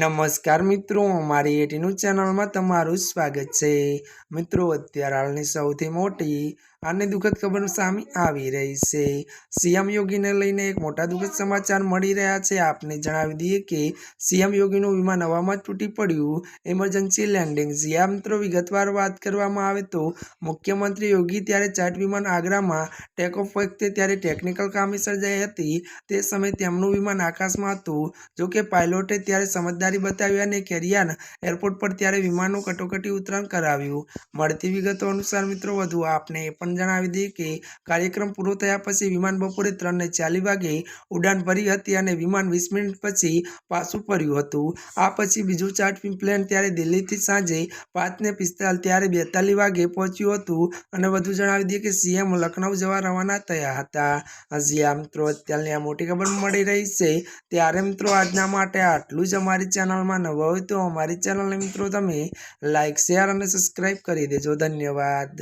નમસ્કાર મિત્રો મારી એટીનું ચેનલમાં તમારું સ્વાગત છે. મિત્રો અત્યારે હાલની સૌથી મોટી અને દુઃખદ ખબર સામે આવી રહી છે. સીએમ યોગીને લઈને એક મોટા દુઃખદ સમાચાર મળી રહ્યા છે. આપને જણાવી દઈએ કે સીએમ યોગીનું વિમાન હવામાં તૂટી પડ્યું. ઇમરજન્સી લેન્ડિંગ જ્યાં મિત્રો વિગતવાર વાત કરવામાં આવે તો મુખ્યમંત્રી યોગી ત્યારે ચાર્ટ વિમાન આગ્રામાં ટેક ઓફ વખતે ત્યારે ટેકનિકલ ખામી સર્જાઈ હતી. તે સમયે તેમનું વિમાન આકાશમાં હતું. જોકે પાયલોટે ત્યારે સમજદારી બતાવી અને કેરિયાન એરપોર્ટ પર ત્યારે વિમાનનું કટોકટી ઉતરાણ કરાવ્યું. મળતી વિગતો અનુસાર મિત્રો વધુ આપને એ પણ જણાવી દઈએ કે કાર્યક્રમ પૂરો થયા પછી વિમાન બપોરે ત્રણને ચાલીસ વાગે ઉડાન ભરી હતી અને વિમાન વીસ મિનિટ પછી પાછું ફર્યું હતું. આ પછી બીજું ચાર્ટ પ્લેન ત્યારે દિલ્હીથી સાંજે પાંચને પિસ્તાલીસ ત્યારે બેતાલીસ વાગે પહોંચ્યું હતું અને વધુ જણાવી દઈએ કે સીએમ લખનઉ જવા રવાના થયા હતા. હજી આ મિત્રો અત્યારની આ મોટી ખબર મળી રહી છે ત્યારે મિત્રો આજના માટે આટલું જ અમારી ચેનલમાં નવા હોય તો અમારી ચેનલને મિત્રો તમે લાઇક શેર અને સબસ્ક્રાઈબ કરી દેજો. ધન્યવાદ.